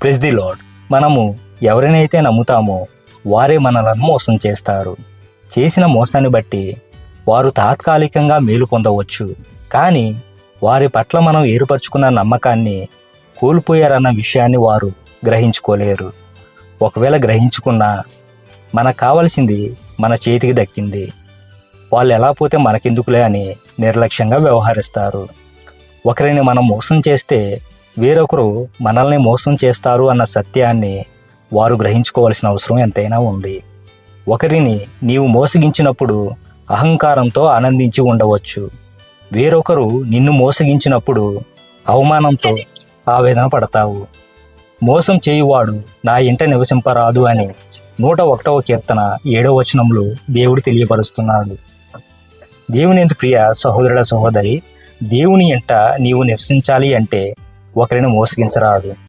Press the lord మనము ఎవరినైతే నమ్ముతామో వారే మనలను మోసం చేస్తారు. చేసిన మోసాన్ని బట్టి వారు తాత్కాలికంగా మేలు పొందవచ్చు. కానీ వారి పట్ల మనం ఏర్పరచుకున్న నమ్మకాన్ని కోల్పోయారన్న విషయాన్ని వారు గ్రహించుకోలేరు. ఒకవేళ గ్రహించుకున్నా మనకు కావాల్సింది మన చేతికి దక్కింది. వాళ్ళు ఎలా పోతే మనకెందుకులే అని నిర్లక్ష్యంగా వ్యవహరిస్తారు. ఒకరిని మనం మోసం చేస్తే వేరొకరు మనల్ని మోసం చేస్తారు అన్న సత్యాన్ని వారు గ్రహించుకోవాల్సిన అవసరం ఎంతైనా ఉంది. ఒకరిని నీవు మోసగించినప్పుడు అహంకారంతో ఆనందించి ఉండవచ్చు. వేరొకరు నిన్ను మోసగించినప్పుడు అవమానంతో ఆవేదన పడతావు. మోసం చేయువాడు నా ఇంట నివసింపరాదు అని నూట ఒకటవ కీర్తన ఏడవ వచనంలో దేవుడు తెలియపరుస్తున్నాడు. దేవుని ఎందు ప్రియ సహోదరుడ సహోదరి దేవుని ఇంట నీవు నివసించాలి అంటే ఒకరిని మోసగించరాదు.